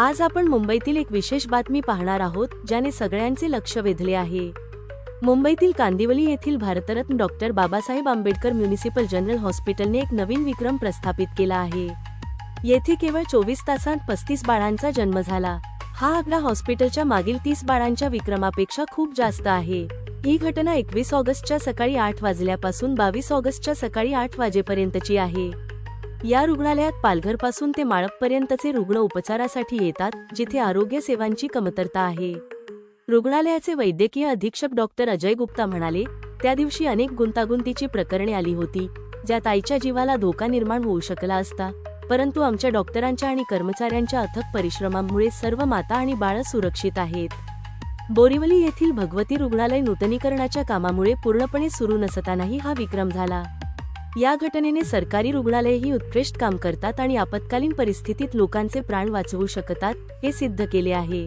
आज आपण मुंबईतील एक विशेष बातमी पाहणार आहोत ज्याने सगळ्यांचे लक्ष वेधले आहे. मुंबईतील कांदिवली येथील Bharat Ratna doctor Babasaheb Ambedkar municipal general हॉस्पिटलने एक नवीन विक्रम प्रस्थापित केला आहे. येथे केवळ चोवीस तासांत पस्तीस बाळांचा जन्म झाला. हा आकडा हॉस्पिटलच्या मागील तीस बाळांच्या विक्रमापेक्षा खूप जास्त आहे. ही घटना एकवीस ऑगस्टच्या सकाळी आठ वाजल्यापासून बावीस ऑगस्टच्या सकाळी आठ वाजेपर्यंतची आहे. या रुग्णालयात पालघरपासून ते माळपपर्यंतचे रुग्ण उपचारासाठी येतात जिथे आरोग्य सेवांची कमतरता आहे. रुग्णालयाचे वैद्यकीय अधीक्षक डॉक्टर अजय गुप्ता म्हणाले त्या दिवशी अनेक गुंतागुंतीची प्रकरणे आली होती ज्यात आईच्या जीवाला धोका निर्माण होऊ शकला असता परंतु आमच्या डॉक्टरांच्या आणि कर्मचाऱ्यांच्या अथक परिश्रमामुळे सर्व माता आणि बाळ सुरक्षित आहेत. बोरिवली येथील भगवती रुग्णालय नूतनीकरणाच्या कामामुळे पूर्णपणे सुरू नसतानाही हा विक्रम झाला. या घटनेने सरकारी रुग्णालयही उत्कृष्ट काम करतात आणि आपत्कालीन परिस्थितीत लोकांचे प्राण वाचवू शकतात हे सिद्ध केले आहे.